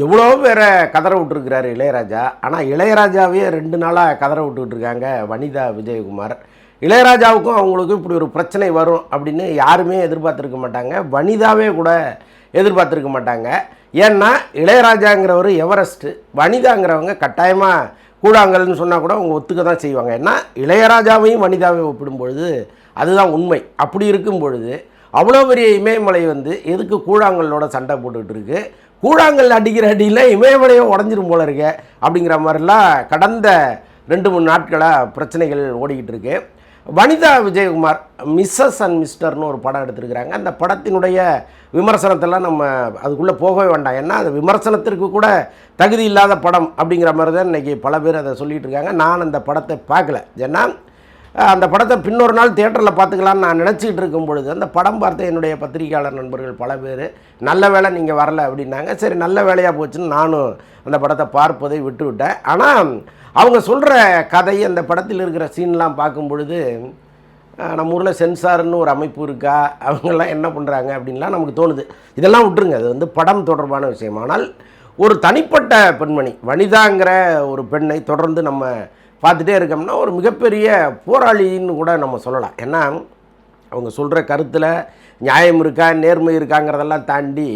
எவ்வளோ பேரை கதற விட்டுருக்கிறாரு இளையராஜா? ஆனால் இளையராஜாவே ரெண்டு நாளாக கதற விட்டுக்கிட்டு இருக்காங்க வனிதா விஜயகுமார். இளையராஜாவுக்கும் அவங்களுக்கும் இப்படி ஒரு பிரச்சனை வரும் அப்படின்னு யாருமே எதிர்பார்த்துருக்க மாட்டாங்க. வனிதாவே கூட எதிர்பார்த்துருக்க மாட்டாங்க. ஏன்னா இளையராஜாங்கிறவர் எவரெஸ்ட்டு வனிதாங்கிறவங்க கட்டாயமாக கூழாங்கல்னு சொன்னால் கூட அவங்க ஒத்துக்க தான் செய்வாங்க. ஏன்னா இளையராஜாவையும் வனிதாவையும் ஒப்பிடும்பொழுது அதுதான் உண்மை. அப்படி இருக்கும் பொழுது அவ்வளோ பெரிய இமயமலை வந்து எதுக்கு கூழாங்கல்லோட சண்டை போட்டுக்கிட்டு இருக்குது கூழாங்கல் அடிக்கிற அடியில் இமயமலையும் உடஞ்சிரும் போல இருக்க அப்படிங்கிற மாதிரிலாம் கடந்த ரெண்டு மூணு நாட்களாக பிரச்சனைகள் ஓடிக்கிட்டு இருக்கு. வனிதா விஜயகுமார் மிஸ்ஸஸ் அண்ட் மிஸ்டர்னு ஒரு படம் எடுத்திருக்கிறாங்க. அந்த படத்தினுடைய விமர்சனத்தெல்லாம் நம்ம அதுக்குள்ளே போகவே வேண்டாம். ஏன்னா அது விமர்சனத்திற்கு கூட தகுதி இல்லாத படம் அப்படிங்கிற மாதிரி தான் இன்றைக்கி பல பேர் அதை சொல்லிகிட்டு இருக்காங்க. நான் அந்த படத்தை பார்க்கல. ஏன்னா அந்த படத்தை பின்னொரு நாள் தேட்டரில் பார்த்துக்கலான்னு நான் நினச்சிக்கிட்டு இருக்கும் பொழுது அந்த படம் பார்த்த என்னுடைய பத்திரிகையாளர் நண்பர்கள் பல பேர் நல்ல வேலை நீங்கள் வரல அப்படின்னாங்க. சரி நல்ல வேலையாக போச்சுன்னு நானும் அந்த படத்தை பார்ப்பதை விட்டு விட்டேன் ஆனால் அவங்க சொல்கிற கதை அந்த படத்தில் இருக்கிற சீன்லாம் பார்க்கும் பொழுது நம்ம ஊரில் சென்சார்னு ஒரு அமைப்பு இருக்கா? அவங்கெல்லாம் என்ன பண்ணுறாங்க அப்படின்லாம் நமக்கு தோணுது. இதெல்லாம் விட்டுருங்க அது வந்து படம் தொடர்பான விஷயம். ஆனால் ஒரு தனிப்பட்ட பெண்மணி வனிதாங்கிற ஒரு பெண்ணை தொடர்ந்து நம்ம பார்த்துட்டே இருக்கோம்னா ஒரு மிகப்பெரிய போராளின்னு கூட நம்ம சொல்லலாம். ஏன்னா அவங்க சொல்கிற கருத்தில் நியாயம் இருக்கா நேர்மை இருக்காங்கிறதெல்லாம் தாண்டி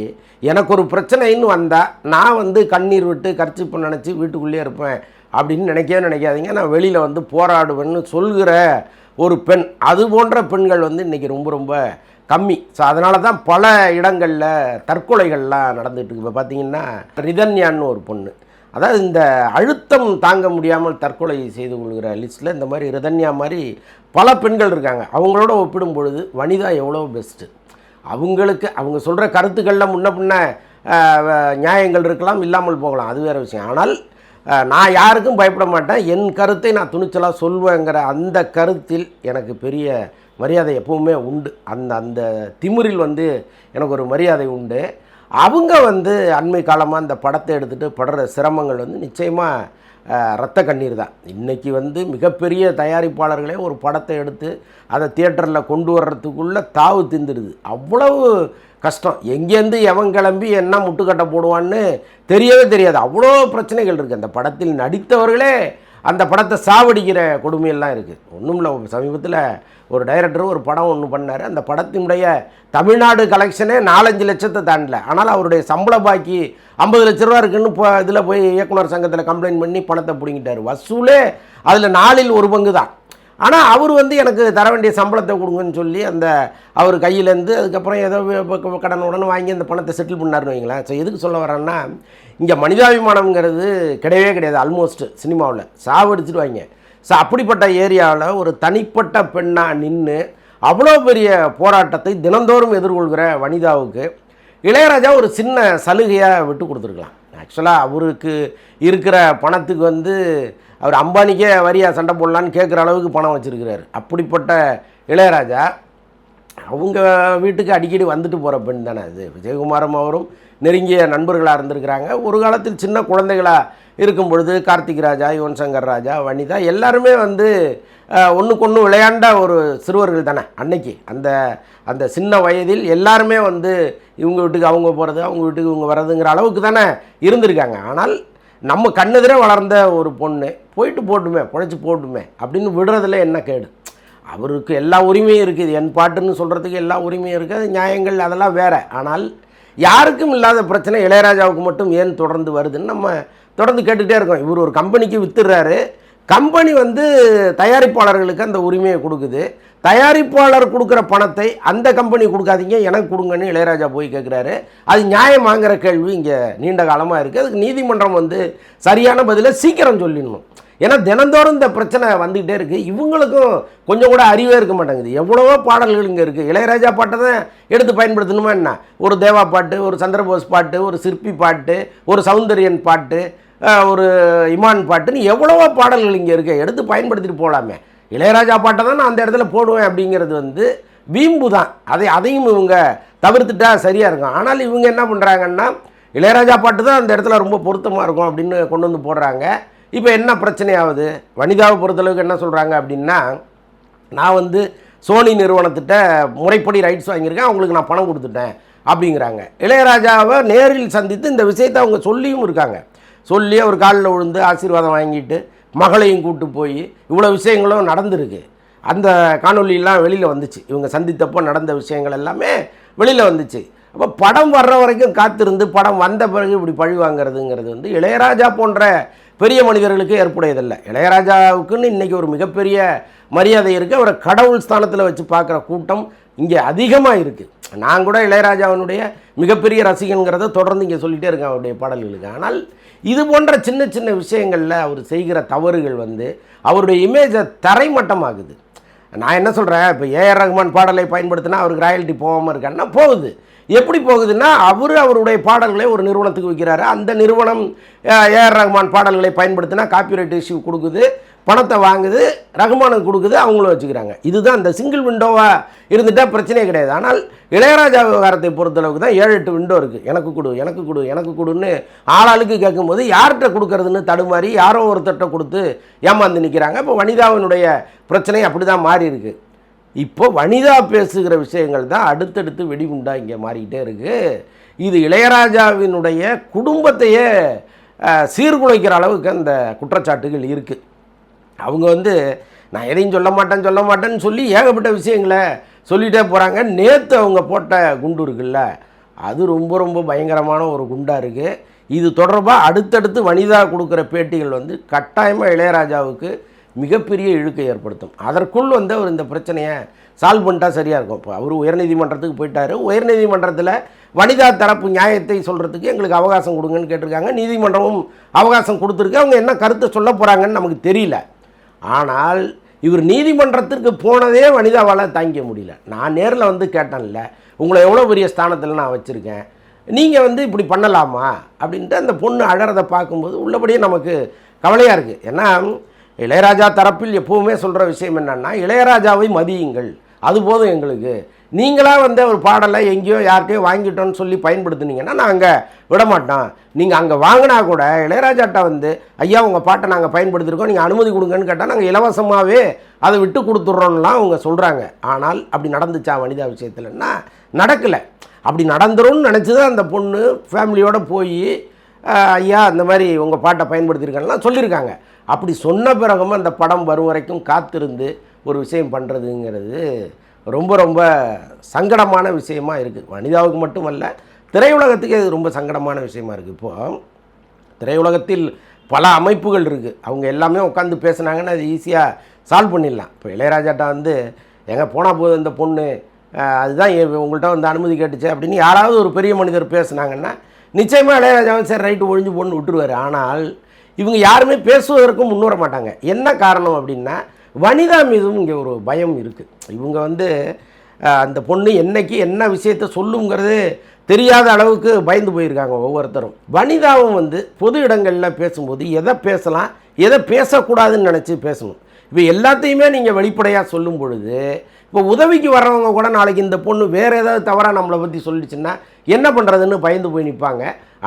எனக்கு ஒரு பிரச்சனைன்னு வந்தால் நான் வந்து கண்ணீர் விட்டு கர்ச்சிப்பு நினச்சி வீட்டுக்குள்ளேயே இருப்பேன் அப்படின்னு நினைக்கவே நினைக்காதீங்க. நான் வெளியில் வந்து போராடுவேன்னு சொல்கிற ஒரு பெண் அது போன்ற பெண்கள் வந்து இன்றைக்கி ரொம்ப ரொம்ப கம்மி. ஸோ அதனால தான் பல இடங்களில் தற்கொலைகள்லாம் நடந்துகிட்டு இருக்கு. இப்போ பார்த்தீங்கன்னா ரிதன்யான்னு ஒரு பொண்ணு. அதாவது இந்த அழுத்தம் தாங்க முடியாமல் தற்கொலை செய்து கொள்கிற லிஸ்ட்டில் இந்த மாதிரி ரிதன்யா மாதிரி பல பெண்கள் இருக்காங்க. அவங்களோட ஒப்பிடும் பொழுது வனிதா எவ்வளோ பெஸ்ட்டு அவங்களுக்கு அவங்க சொல்கிற கருத்துக்களில் முன்ன பின்ன நியாயங்கள் இருக்கலாம் இல்லாமல் போகலாம். அது வேறு விஷயம். ஆனால் நான் யாருக்கும் பயப்பட மாட்டேன். என் கருத்தை நான் துணிச்சலாக சொல்வேங்கிற அந்த கருத்தில் எனக்கு பெரிய மரியாதை எப்பவுமே உண்டு. அந்த அந்த திமிரில் வந்து எனக்கு ஒரு மரியாதை உண்டு. அவங்க வந்து அண்மை காலமாக இந்த படத்தை எடுத்துகிட்டு படுற சிரமங்கள் வந்து நிச்சயமாக ரத்த கண்ணீர் தான். இன்றைக்கி வந்து மிகப்பெரிய தயாரிப்பாளர்களே ஒரு படத்தை எடுத்து அதை தியேட்டரில் கொண்டு வர்றதுக்குள்ளே தாவு திந்துடுது அவ்வளவு கஷ்டம். எங்கேருந்து எவன் கிளம்பி என்ன முட்டுக்கட்டை போடுவான்னு தெரியவே தெரியாது. அவ்வளோ பிரச்சனைகள் இருக்குது அந்த படத்தில் நடித்தவர்களே அந்த படத்தை சாவடிக்கிற கொடுமையெல்லாம் இருக்குது ஒன்றும் இல்லை சமீபத்தில் ஒரு டைரக்டர் ஒரு படம் ஒன்று பண்ணார். அந்த படத்தினுடைய தமிழ்நாடு கலெக்ஷனே நாலஞ்சு லட்சத்தை தாண்டல. ஆனால் அவருடைய சம்பள பாக்கி ஐம்பது லட்ச ரூபா இருக்குன்னு இப்போ இதில் போய் இயக்குனர் சங்கத்தில் கம்ப்ளைண்ட் பண்ணி பணத்தை பிடிங்கிட்டார். வசூலே அதில் நாளில் ஒரு பங்கு தான் ஆனால் அவர் வந்து எனக்கு தர வேண்டிய சம்பளத்தை கொடுங்கன்னு சொல்லி அந்த அவர் கையிலேருந்து அதுக்கப்புறம் ஏதோ கடன் உடனே வாங்கி அந்த பணத்தை செட்டில் பண்ணாருன்னு வைங்களேன். ஸோ எதுக்கு சொல்ல வரேன்னா இங்கே மனிதாபிமானம்ங்கிறது கிடையவே கிடையாது ஆல்மோஸ்ட் சினிமாவில். சாவடிச்சிடுவாங்க ஸோ அப்படிப்பட்ட ஏரியாவில் ஒரு தனிப்பட்ட பெண்ணாக நின்று அவ்வளோ பெரிய போராட்டத்தை தினந்தோறும் எதிர்கொள்கிற வனிதாவுக்கு இளையராஜா ஒரு சின்ன சலுகையாக விட்டு கொடுத்துருக்கலாம். ஆக்சுவலாக அவருக்கு இருக்கிற பணத்துக்கு வந்து அவர் அம்பானிக்கே வரியா சண்டை போடலான்னு கேட்குற அளவுக்கு பணம் வச்சுருக்கிறார். அப்படிப்பட்ட இளையராஜா அவங்க வீட்டுக்கு அடிக்கடி வந்துட்டு போகிற பெண் தானே அது. விஜயகுமாரம் அவரும் நெருங்கிய நண்பர்களாக இருந்திருக்கிறாங்க. ஒரு காலத்தில் சின்ன குழந்தைகளாக இருக்கும் பொழுது கார்த்திக் ராஜா யுவன் சங்கர் ராஜா வனிதா எல்லாருமே வந்து ஒன்றுக்கு ஒன்று விளையாண்ட ஒரு சிறுவர்கள் தானே அன்னைக்கு. அந்த அந்த சின்ன வயதில் எல்லாருமே வந்து இவங்க வீட்டுக்கு அவங்க போகிறது அவங்க வீட்டுக்கு இவங்க வர்றதுங்கிற அளவுக்கு தானே இருந்திருக்காங்க. ஆனால் நம்ம கண்ணெதிரே வளர்ந்த ஒரு பொண்ணு போயிட்டு போட்டுமே பிழைச்சி போட்டுமே அப்படின்னு விடுறதுல என்ன கேடு? அவருக்கு எல்லா உரிமையும் இருக்குது என் பாட்டுன்னு சொல்கிறதுக்கு எல்லா உரிமையும் இருக்குது அது நியாயங்கள் அதெல்லாம் வேறு. ஆனால் யாருக்கும் இல்லாத பிரச்சனை இளையராஜாவுக்கு மட்டும் ஏன் தொடர்ந்து வருதுன்னு நம்ம தொடர்ந்து கேட்டுகிட்டே இருக்கோம். இவர் ஒரு கம்பெனிக்கு வித்துடுறாரு. கம்பெனி வந்து தயாரிப்பாளர்களுக்கு அந்த உரிமையை கொடுக்குது. தயாரிப்பாளர் கொடுக்குற பணத்தை அந்த கம்பெனி கொடுக்காதீங்க எனக்கு கொடுங்கன்னு இளையராஜா போய் கேட்குறாரு அது நியாயமாங்கிற கேள்வி இங்கே நீண்ட காலமாக இருக்குது அதுக்கு நீதிமன்றம் வந்து சரியான பதிலை சீக்கிரம் சொல்லிடணும். ஏன்னா தினந்தோறும் இந்த பிரச்சனை வந்துக்கிட்டே இருக்குது இவங்களுக்கும் கொஞ்சம் கூட அறிவே இருக்க மாட்டேங்குது. எவ்வளவோ பாடல்கள் இங்கே இருக்குது இளையராஜா பாட்டை தான் எடுத்து பயன்படுத்தணுமா என்ன? ஒரு தேவா பாட்டு ஒரு சந்திரபோஸ் பாட்டு ஒரு சிற்பி பாட்டு ஒரு சௌந்தரியன் பாட்டு ஒரு இமான் பாட்டுன்னு எவ்வளவோ பாடல்கள் இங்கே இருக்குது எடுத்து பயன்படுத்திட்டு போகலாமே இளையராஜா பாட்டை தான் நான் அந்த இடத்துல போடுவேன் அப்படிங்கிறது வந்து வீம்பு தான். அதை அதையும் இவங்க தவிர்த்துட்டா சரியாக இருக்கும். ஆனால் இவங்க என்ன பண்ணுறாங்கன்னா இளையராஜா பாட்டு தான் அந்த இடத்துல ரொம்ப பொருத்தமாக இருக்கும் அப்படின்னு கொண்டு வந்து போடுறாங்க. இப்போ என்ன பிரச்சனையாவது? வனிதாவை பொறுத்தளவுக்கு என்ன சொல்கிறாங்க அப்படின்னா நான் வந்து சோனி நிறுவனத்திட்ட முறைப்படி ரைட்ஸ் வாங்கியிருக்கேன் அவங்களுக்கு நான் பணம் கொடுத்துட்டேன் அப்படிங்கிறாங்க. இளையராஜாவை நேரில் சந்தித்து இந்த விஷயத்தை அவங்க சொல்லியும் இருக்காங்க. சொல்லி அவர் காலில் விழுந்து ஆசீர்வாதம் வாங்கிட்டு மகளையும் கூட்டு போய் இவ்வளோ விஷயங்களும் நடந்திருக்கு. அந்த காணொலியெல்லாம் வெளியில் வந்துச்சு. இவங்க சந்தித்தப்போ நடந்த விஷயங்கள் எல்லாமே வெளியில் வந்துச்சு. அப்போ படம் வர்ற வரைக்கும் காத்திருந்து படம் வந்த பிறகு இப்படி பழி வாங்கிறதுங்கிறது வந்து இளையராஜா போன்ற பெரிய மனிதர்களுக்கு ஏற்புடையதில்லை. இளையராஜாவுக்குன்னு இன்றைக்கி ஒரு மிகப்பெரிய மரியாதை இருக்குது அவரை கடவுள் ஸ்தானத்தில் வச்சு பார்க்குற கூட்டம் இங்கே அதிகமாக இருக்குது நான் கூட இளையராஜாவினுடைய மிகப்பெரிய ரசிகன்கிறத தொடர்ந்து இங்கே சொல்லிகிட்டே இருக்கேன் அவருடைய பாடல்களுக்கு. ஆனால் இது போன்ற சின்ன சின்ன விஷயங்களில் அவர் செய்கிற தவறுகள் வந்து அவருடைய இமேஜை தரைமட்டமாகுது நான் என்ன சொல்கிறேன் இப்போ ஏஆர் ரஹ்மான் பாடலை பயன்படுத்தினா அவருக்கு ராயல்ட்டி போகாமல் இருக்கான்னா போகுது. எப்படி போகுதுன்னா அவர் அவருடைய பாடல்களை ஒரு நிறுவனத்துக்கு வைக்கிறாரு. அந்த நிறுவனம் ஏஆர் ரஹ்மான் பாடல்களை பயன்படுத்தினா காப்பிரைட் இஷ்யூ கொடுக்குது. பணத்தை வாங்குது ரகுமானம் கொடுக்குது அவங்களும் வச்சுக்கிறாங்க. இதுதான் இந்த சிங்கிள் விண்டோவாக இருந்துட்டால் பிரச்சனையே கிடையாது. ஆனால் இளையராஜா விவகாரத்தை பொறுத்தளவுக்கு தான் ஏழு எட்டு விண்டோ இருக்குது எனக்கு கொடு எனக்கு கொடு எனக்கு கொடுன்னு ஆளாளுக்கு கேட்கும்போது யார்கிட்ட கொடுக்கறதுன்னு தடுமாறி யாரோ ஒருத்தர்கிட்ட கொடுத்து ஏமாந்து நிற்கிறாங்க இப்போ வனிதாவினுடைய பிரச்சனை அப்படி தான் மாறி இருக்கு. இப்போ வனிதா பேசுகிற விஷயங்கள் தான் அடுத்தடுத்து வெடிகுண்டா இங்கே மாறிக்கிட்டே இருக்குது இது இளையராஜாவினுடைய குடும்பத்தையே சீர்குலைக்கிற அளவுக்கு அந்த குற்றச்சாட்டுகள் இருக்குது அவங்க வந்து நான் எதையும் சொல்ல மாட்டேன் சொல்ல மாட்டேன்னு சொல்லி ஏகப்பட்ட விஷயங்களை சொல்லிகிட்டே போகிறாங்க நேற்று அவங்க போட்ட குண்டு இருக்குல்ல அது ரொம்ப ரொம்ப பயங்கரமான ஒரு குண்டாக இருக்குது இது தொடர்பாக அடுத்தடுத்து வனிதா கொடுக்குற பேட்டிகள் வந்து கட்டாயமாக இளையராஜாவுக்கு மிகப்பெரிய இழுக்கை ஏற்படுத்தும். அதற்குள் வந்து அவர் இந்த பிரச்சனையை சால்வ் பண்ணிட்டா சரியாக இருக்கும். இப்போ அவர் உயர்நீதிமன்றத்துக்கு போயிட்டாரு. உயர்நீதிமன்றத்தில் வனிதா தரப்பு நியாயத்தை சொல்கிறதுக்கு எங்களுக்கு அவகாசம் கொடுங்கன்னு கேட்டிருக்காங்க. நீதிமன்றமும் அவகாசம் கொடுத்துருக்கு. அவங்க என்ன கருத்தை சொல்ல போகிறாங்கன்னு நமக்கு தெரியல. ஆனால் இவர் நீதிமன்றத்திற்கு போனதே வனிதாவால் தாங்கிக்க முடியல. நான் நேரில் வந்து கேட்டேன்ல உங்களை எவ்வளோ பெரிய ஸ்தானத்தில் நான் வச்சுருக்கேன்? நீங்கள் வந்து இப்படி பண்ணலாமா? அப்படின்ட்டு அந்த பொண்ணு அழறதை பார்க்கும்போது உள்ளபடியே நமக்கு கவலையாக இருக்குது ஏன்னா இளையராஜா தரப்பில் எப்போவுமே சொல்கிற விஷயம் என்னன்னா இளையராஜாவை மதியுங்கள். அது போதும் எங்களுக்கு. நீங்களாக வந்து ஒரு பாடலை எங்கேயோ யார்கிட்டயோ வாங்கிட்டோன்னு சொல்லி பயன்படுத்துனீங்கன்னா நாங்கள் விட மாட்டோம் நீங்கள் அங்கே வாங்கினா கூட இளையராஜாட்ட வந்து ஐயா உங்கள் பாட்டை நாங்கள் பயன்படுத்தியிருக்கோம் நீங்கள் அனுமதி கொடுங்கன்னு கேட்டால் நாங்கள் இலவசமாகவே அதை விட்டு கொடுத்துட்றோம்லாம் அவங்க சொல்கிறாங்க ஆனால் அப்படி நடந்துச்சா வனிதா விஷயத்துலன்னா நடக்கலை. அப்படி நடந்துரும்னு நினச்சி தான் அந்த பொண்ணு ஃபேமிலியோடு போய் ஐயா இந்த மாதிரி உங்கள் பாட்டை பயன்படுத்தியிருக்கேன்லாம் சொல்லியிருக்காங்க. அப்படி சொன்ன பிறகும் அந்த படம் வரும் வரைக்கும் காத்திருந்து ஒரு விஷயம் பண்ணுறதுங்கிறது ரொம்ப ரொம்ப சங்கடமான விஷயமா இருக்குது வனிதாவுக்கு மட்டுமல்ல திரையுலகத்துக்கே இது ரொம்ப சங்கடமான விஷயமா இருக்குது இப்போது திரையுலகத்தில் பல அமைப்புகள் இருக்குது அவங்க எல்லாமே உட்காந்து பேசுனாங்கன்னா அது ஈஸியாக சால்வ் பண்ணிடலாம். இப்போ இளையராஜாட்ட வந்து எங்கே போனால் போதும் இந்த பொண்ணு? அதுதான் உங்கள்கிட்ட வந்து அனுமதி கேட்டுச்சு அப்படின்னு யாராவது ஒரு பெரிய மனிதர் பேசுனாங்கன்னா நிச்சயமாக இளையராஜாவும் சரி ரைட்டு ஒழிஞ்சு பொண்ணு விட்டுருவார். ஆனால் இவங்க யாருமே பேசுவதற்கும் முன்வர மாட்டாங்க. என்ன காரணம் அப்படின்னா வனிதா மீதும் இங்கே ஒரு பயம் இருக்குது இவங்க வந்து அந்த பொண்ணு என்னைக்கு என்ன விஷயத்தை சொல்லுங்கிறது தெரியாத அளவுக்கு பயந்து போயிருக்காங்க ஒவ்வொருத்தரும். வனிதாவும் வந்து பொது இடங்களில் பேசும்போது எதை பேசலாம் எதை பேசக்கூடாதுன்னு நினச்சி பேசணும். இப்போ எல்லாத்தையுமே நீங்கள் வெளிப்படையாக சொல்லும் பொழுது இப்போ உதவிக்கு வர்றவங்க கூட நாளைக்கு இந்த பொண்ணு வேறு ஏதாவது தவறாக நம்மளை பற்றி சொல்லிச்சுன்னா என்ன பண்ணுறதுன்னு பயந்து போய் நிற்பாங்க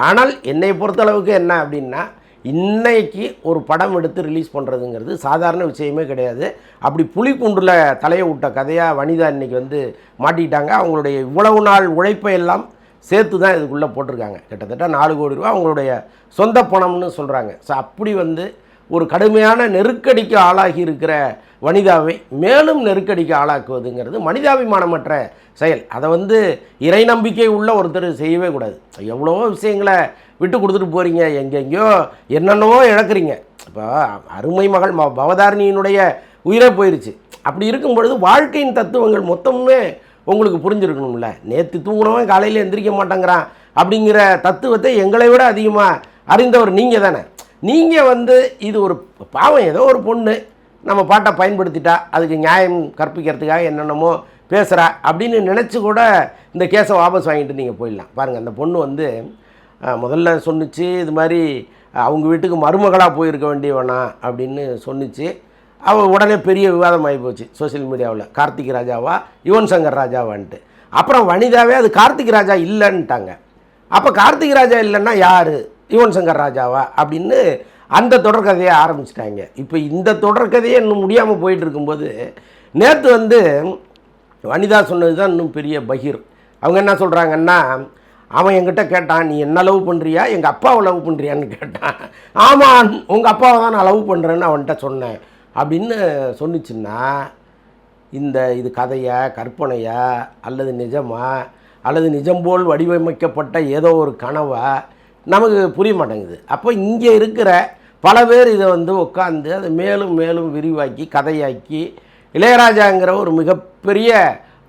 ஆனால் என்னை பொறுத்தளவுக்கு என்ன அப்படின்னா இன்னைக்கு ஒரு படம் எடுத்து ரிலீஸ் பண்ணுறதுங்கிறது சாதாரண விஷயமே கிடையாது. அப்படி புலிக்குண்டில் தலையை விட்ட கதையாக வனிதா இன்னைக்கு வந்து மாட்டிக்கிட்டாங்க. அவங்களுடைய இவ்வளவு நாள் உழைப்பை எல்லாம் சேர்த்து தான் இதுக்குள்ளே போட்டிருக்காங்க. கிட்டத்தட்ட நாலு கோடி ரூபா அவங்களுடைய சொந்த பணம்னு சொல்கிறாங்க ஸோ அப்படி வந்து ஒரு கடுமையான நெருக்கடிக்கு ஆளாகி இருக்கிற வனிதாவை மேலும் நெருக்கடிக்கு ஆளாக்குவதுங்கிறது மனிதாபிமானமற்ற செயல். அதை வந்து இறை நம்பிக்கை உள்ள ஒருத்தர் செய்யவே கூடாது. எவ்வளவோ விஷயங்களை விட்டு கொடுத்துட்டு போகிறீங்க எங்கெங்கேயோ என்னென்னவோ இழக்கிறீங்க. இப்போ அருமை மகள் ம- பவதாரணியினுடைய உயிரே போயிருச்சு. அப்படி இருக்கும் பொழுது வாழ்க்கையின் தத்துவங்கள் மொத்தமுமே உங்களுக்கு புரிஞ்சிருக்கணும்ல. நேற்று தூங்குனவன் காலையில் எந்திரிக்க மாட்டேங்கிறான் அப்படிங்கிற தத்துவத்தை எங்களை விட அதிகமாக அறிந்தவர் நீங்கள் தானே நீங்கள் வந்து இது ஒரு பாவம் ஏதோ ஒரு பொண்ணு நம்ம பாட்டை பயன்படுத்திட்டா அதுக்கு நியாயம் கற்பிக்கிறதுக்காக என்னென்னமோ பேசுகிறா அப்படின்னு நினச்சி கூட இந்த கேஸை வாபஸ் வாங்கிட்டு நீங்கள் போயிடலாம். பாருங்கள் அந்த பொண்ணு வந்து முதல்ல சொன்னிச்சு இது மாதிரி அவங்க வீட்டுக்கு மருமகளாக போயிருக்க வேண்டியவனா அப்படின்னு சொன்னிச்சு. அவள் உடனே பெரிய விவாதம் ஆகி போச்சு சோஷியல் மீடியாவில். கார்த்திக் ராஜாவா யுவன் சங்கர் ராஜாவான்ட்டு. அப்புறம் வனிதாவே அது கார்த்திக் ராஜா இல்லைன்ட்டாங்க. அப்போ கார்த்திக் ராஜா இல்லைன்னா யார்? யுவன் சங்கர் ராஜாவா அப்படின்னு அந்த தொடர்கதையை ஆரம்பிச்சிட்டாங்க. இப்போ இந்த தொடர்கதையே இன்னும் முடியாமல் போயிட்டு இருக்கும்போது நேற்று வந்து வனிதா சொன்னது தான் இன்னும் பெரிய பகீர். அவங்க என்ன சொல்கிறாங்கன்னா அவன் என்கிட்ட கேட்டான் நீ என்ன லவ் பண்ணுறியா எங்கள் அப்பாவை லவ் பண்ணுறியான்னு கேட்டான். ஆமாம் உங்கள் அப்பாவை தான் நான் லவ் பண்ணுறேன்னு அவன்கிட்ட சொன்னேன். அப்படின்னு சொன்னிச்சுன்னா இந்த இது கதையா கற்பனையா அல்லது நிஜமா அல்லது நிஜம் போல் வடிவமைக்கப்பட்ட ஏதோ ஒரு கனவா நமக்கு புரிய மாட்டேங்குது. அப்போ இங்கே இருக்கிற பல பேர் இதை வந்து உட்காந்து அதை மேலும் மேலும் விரிவாக்கி கதையாக்கி இளையராஜாங்கிற ஒரு மிகப்பெரிய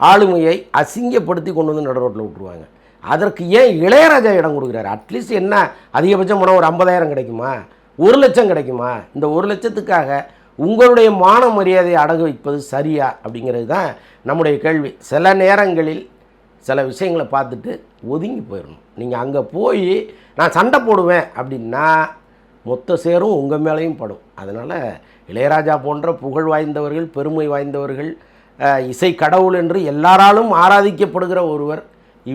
ஆளுமையை அசிங்கப்படுத்தி கொண்டு வந்து நடுரோட்டில் விட்டுருவாங்க. அதற்கு ஏன் இளையராஜா இடம் கொடுக்குறாரு? அட்லீஸ்ட் என்ன? அதிகபட்சம் போனால் ஒரு ஐம்பதாயிரம் கிடைக்குமா? ஒரு லட்சம் கிடைக்குமா? இந்த ஒரு லட்சத்துக்காக உங்களுடைய மான மரியாதையை அடகு வைப்பது சரியா? அப்படிங்கிறது தான் நம்முடைய கேள்வி. சில நேரங்களில் சில விஷயங்களை பார்த்துட்டு ஒதுங்கி போயிடணும். நீங்கள் அங்கே போய் நான் சண்டை போடுவேன் அப்படின்னா மொத்த சேரும் உங்கள் மேலேயும் படும். அதனால் இளையராஜா போன்ற புகழ் வாய்ந்தவர்கள் பெருமை வாய்ந்தவர்கள் இசை கடவுள் என்று எல்லாராலும் ஆராதிக்கப்படுகிற ஒருவர்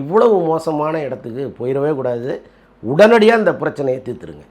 இவ்வளவு மோசமான இடத்துக்கு போயிடவே கூடாது. உடனடியாக அந்த பிரச்சனையை தீர்த்துருங்க.